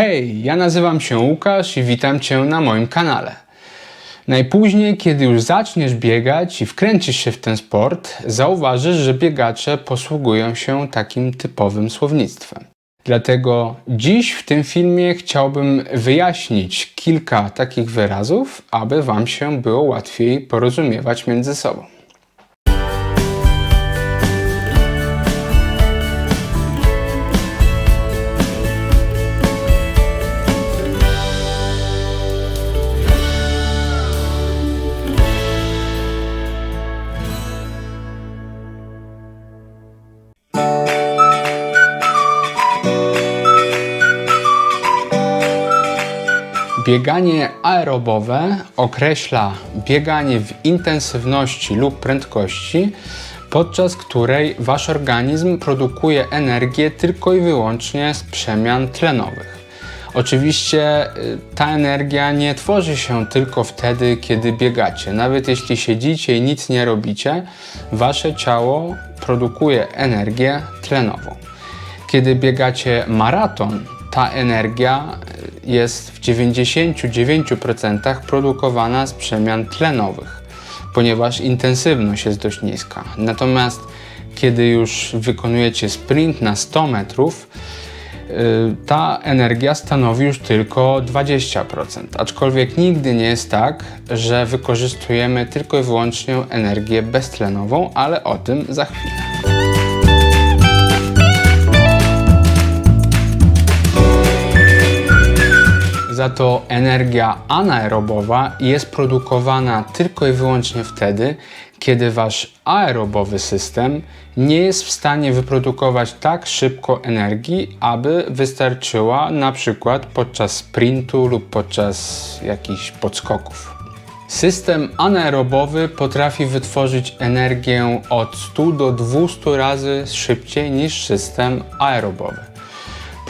Hej, ja nazywam się Łukasz i witam Cię na moim kanale. Najpóźniej, kiedy już zaczniesz biegać i wkręcisz się w ten sport, zauważysz, że biegacze posługują się takim typowym słownictwem. Dlatego dziś w tym filmie chciałbym wyjaśnić kilka takich wyrazów, aby Wam się było łatwiej porozumiewać między sobą. Bieganie aerobowe określa bieganie w intensywności lub prędkości, podczas której wasz organizm produkuje energię tylko i wyłącznie z przemian tlenowych. Oczywiście y, ta energia nie tworzy się tylko wtedy, kiedy biegacie. Nawet jeśli siedzicie i nic nie robicie, wasze ciało produkuje energię tlenową. Kiedy biegacie maraton, ta energia jest w 99% produkowana z przemian tlenowych, ponieważ intensywność jest dość niska. Natomiast kiedy już wykonujecie sprint na 100 metrów, y, ta energia stanowi już tylko 20%. Aczkolwiek nigdy nie jest tak, że wykorzystujemy tylko i wyłącznie energię beztlenową, ale o tym za chwilę. Za to energia anaerobowa jest produkowana tylko i wyłącznie wtedy, kiedy wasz aerobowy system nie jest w stanie wyprodukować tak szybko energii, aby wystarczyła na przykład podczas sprintu lub podczas jakichś podskoków. System anaerobowy potrafi wytworzyć energię od 100 do 200 razy szybciej niż system aerobowy.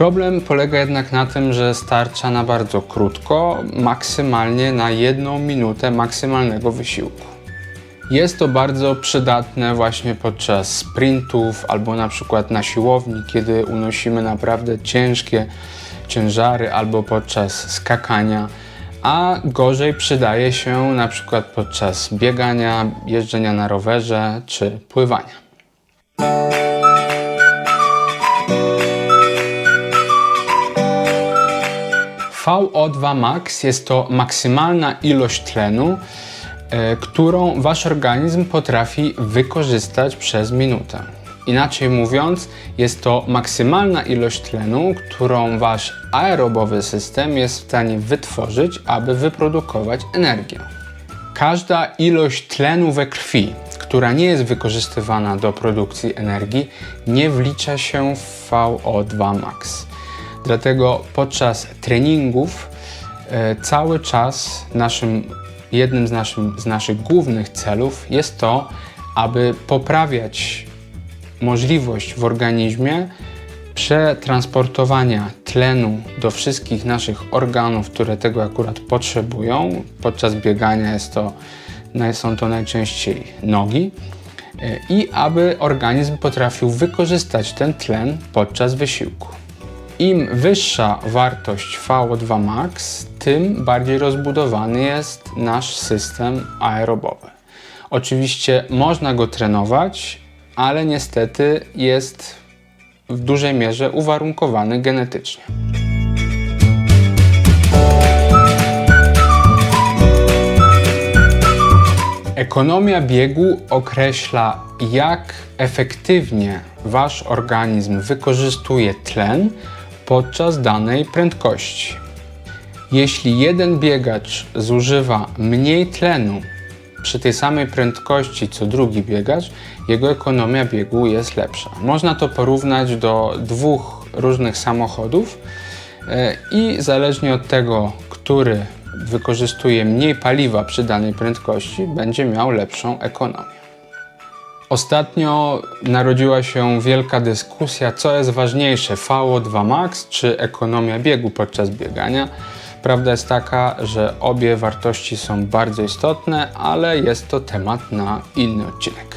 Problem polega jednak na tym, że starcza na bardzo krótko, maksymalnie na jedną minutę maksymalnego wysiłku. Jest to bardzo przydatne właśnie podczas sprintów albo na przykład na siłowni, kiedy unosimy naprawdę ciężkie ciężary albo podczas skakania, a gorzej przydaje się na przykład podczas biegania, jeżdżenia na rowerze czy pływania. VO2 max jest to maksymalna ilość tlenu, e, którą wasz organizm potrafi wykorzystać przez minutę. Inaczej mówiąc, jest to maksymalna ilość tlenu, którą wasz aerobowy system jest w stanie wytworzyć, aby wyprodukować energię. Każda ilość tlenu we krwi, która nie jest wykorzystywana do produkcji energii, nie wlicza się w VO2 max. Dlatego podczas treningów e, cały czas naszym, jednym z, naszym, z naszych głównych celów jest to, aby poprawiać możliwość w organizmie przetransportowania tlenu do wszystkich naszych organów, które tego akurat potrzebują. Podczas biegania jest to, są to najczęściej nogi. E, I aby organizm potrafił wykorzystać ten tlen podczas wysiłku. Im wyższa wartość VO2 max, tym bardziej rozbudowany jest nasz system aerobowy. Oczywiście można go trenować, ale niestety jest w dużej mierze uwarunkowany genetycznie. Ekonomia biegu określa, jak efektywnie wasz organizm wykorzystuje tlen podczas danej prędkości. Jeśli jeden biegacz zużywa mniej tlenu przy tej samej prędkości co drugi biegacz, jego ekonomia biegu jest lepsza. Można to porównać do dwóch różnych samochodów e, i zależnie od tego, który wykorzystuje mniej paliwa przy danej prędkości, będzie miał lepszą ekonomię. Ostatnio narodziła się wielka dyskusja, co jest ważniejsze, VO2 max czy ekonomia biegu podczas biegania. Prawda jest taka, że obie wartości są bardzo istotne, ale jest to temat na inny odcinek.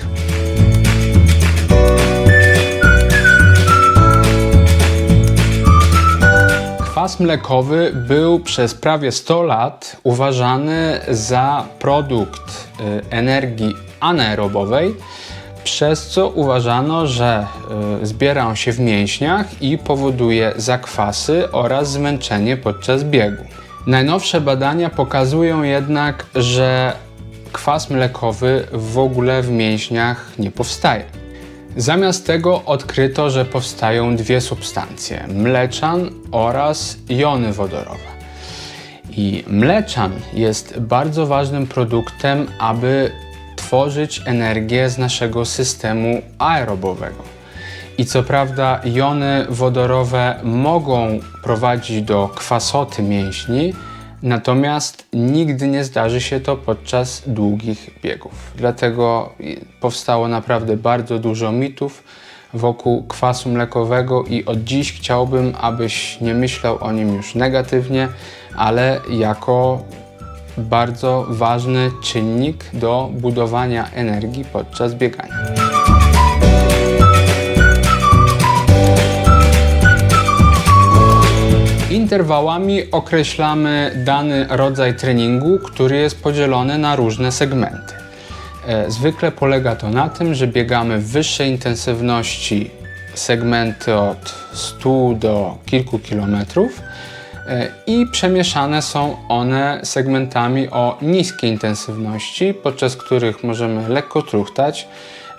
Kwas mlekowy był przez prawie 100 lat uważany za produkt y, energii anaerobowej, przez co uważano, że y, zbiera on się w mięśniach i powoduje zakwasy oraz zmęczenie podczas biegu. Najnowsze badania pokazują jednak, że kwas mlekowy w ogóle w mięśniach nie powstaje. Zamiast tego odkryto, że powstają dwie substancje: mleczan oraz jony wodorowe. I mleczan jest bardzo ważnym produktem, aby tworzyć energię z naszego systemu aerobowego. I co prawda, jony wodorowe mogą prowadzić do kwasoty mięśni, natomiast nigdy nie zdarzy się to podczas długich biegów. Dlatego powstało naprawdę bardzo dużo mitów wokół kwasu mlekowego i od dziś chciałbym, abyś nie myślał o nim już negatywnie, ale jako bardzo ważny czynnik do budowania energii podczas biegania. Interwałami określamy dany rodzaj treningu, który jest podzielony na różne segmenty. E, Zwykle polega to na tym, że biegamy w wyższej intensywności segmenty od 100 do kilku kilometrów i przemieszane są one segmentami o niskiej intensywności, podczas których możemy lekko truchtać,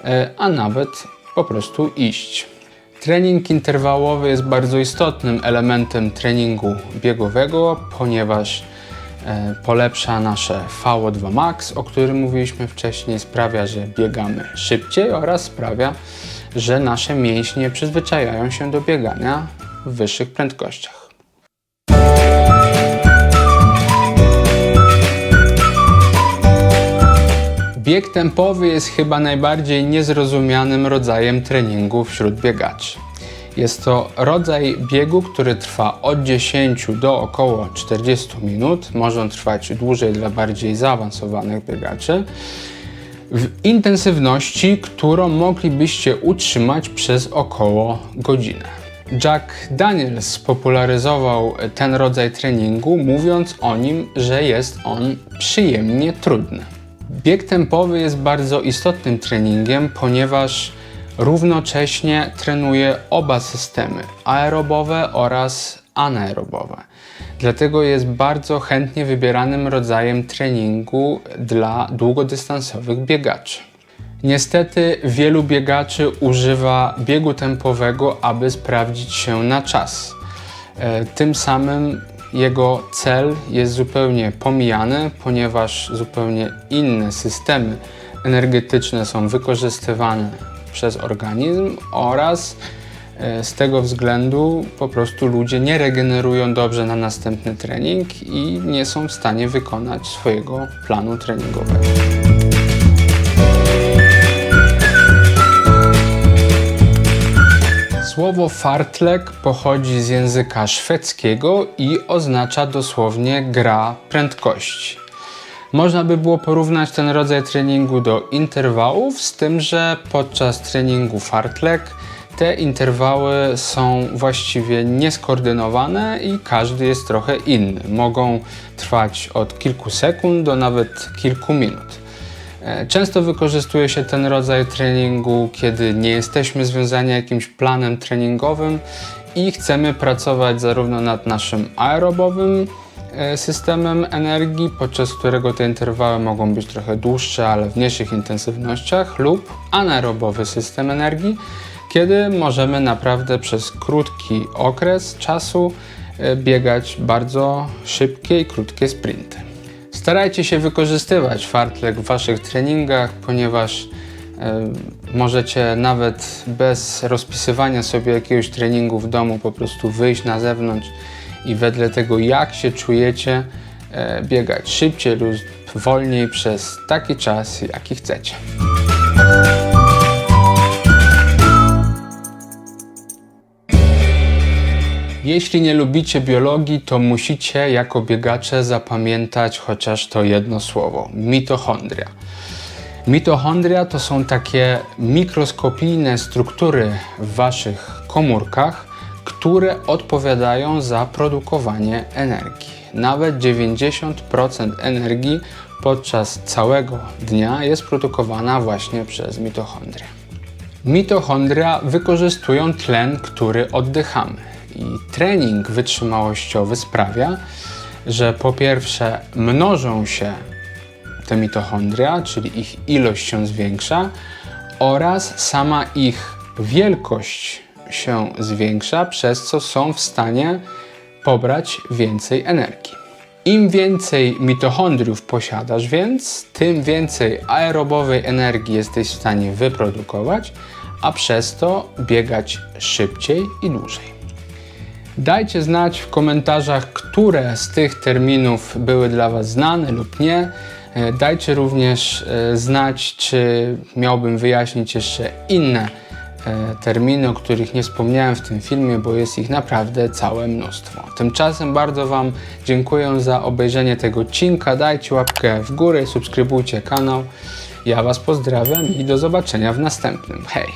e, a nawet po prostu iść. Trening interwałowy jest bardzo istotnym elementem treningu biegowego, ponieważ e, polepsza nasze VO2 max, o którym mówiliśmy wcześniej, sprawia, że biegamy szybciej oraz sprawia, że nasze mięśnie przyzwyczajają się do biegania w wyższych prędkościach. Bieg tempowy jest chyba najbardziej niezrozumianym rodzajem treningu wśród biegaczy. Jest to rodzaj biegu, który trwa od 10 do około 40 minut. Może on trwać dłużej dla bardziej zaawansowanych biegaczy. W intensywności, którą moglibyście utrzymać przez około godzinę. Jack Daniels spopularyzował ten rodzaj treningu, mówiąc o nim, że jest on przyjemnie trudny. Bieg tempowy jest bardzo istotnym treningiem, ponieważ równocześnie trenuje oba systemy aerobowe oraz anaerobowe. Dlatego jest bardzo chętnie wybieranym rodzajem treningu dla długodystansowych biegaczy. Niestety wielu biegaczy używa biegu tempowego, aby sprawdzić się na czas. E, Tym samym jego cel jest zupełnie pomijany, ponieważ zupełnie inne systemy energetyczne są wykorzystywane przez organizm oraz e, z tego względu po prostu ludzie nie regenerują dobrze na następny trening i nie są w stanie wykonać swojego planu treningowego. Słowo fartlek pochodzi z języka szwedzkiego i oznacza dosłownie gra prędkości. Można by było porównać ten rodzaj treningu do interwałów, z tym, że podczas treningu fartlek te interwały są właściwie nieskoordynowane i każdy jest trochę inny. Mogą trwać od kilku sekund do nawet kilku minut. E, Często wykorzystuje się ten rodzaj treningu, kiedy nie jesteśmy związani jakimś planem treningowym i chcemy pracować zarówno nad naszym aerobowym e, systemem energii, podczas którego te interwały mogą być trochę dłuższe, ale w mniejszych intensywnościach, lub anaerobowy system energii, kiedy możemy naprawdę przez krótki okres czasu e, biegać bardzo szybkie i krótkie sprinty. Starajcie się wykorzystywać fartlek w waszych treningach, ponieważ e, możecie nawet bez rozpisywania sobie jakiegoś treningu w domu po prostu wyjść na zewnątrz i wedle tego jak się czujecie e, biegać szybciej lub wolniej przez taki czas jaki chcecie. Jeśli nie lubicie biologii, to musicie jako biegacze zapamiętać chociaż to jedno słowo mitochondria. Mitochondria to są takie mikroskopijne struktury w waszych komórkach, które odpowiadają za produkowanie energii. Nawet 90% energii podczas całego dnia jest produkowana właśnie przez mitochondria. Mitochondria wykorzystują tlen, który oddychamy. I trening wytrzymałościowy sprawia, że po pierwsze mnożą się te mitochondria, czyli ich ilość się zwiększa, oraz sama ich wielkość się zwiększa, przez co są w stanie pobrać więcej energii. Im więcej mitochondriów posiadasz, więc tym więcej aerobowej energii jesteś w stanie wyprodukować, a przez to biegać szybciej i dłużej. Dajcie znać w komentarzach, które z tych terminów były dla Was znane lub nie. E, Dajcie również e, znać, czy miałbym wyjaśnić jeszcze inne e, terminy, o których nie wspomniałem w tym filmie, bo jest ich naprawdę całe mnóstwo. Tymczasem bardzo Wam dziękuję za obejrzenie tego odcinka. Dajcie łapkę w górę, subskrybujcie kanał. Ja Was pozdrawiam i do zobaczenia w następnym. Hej!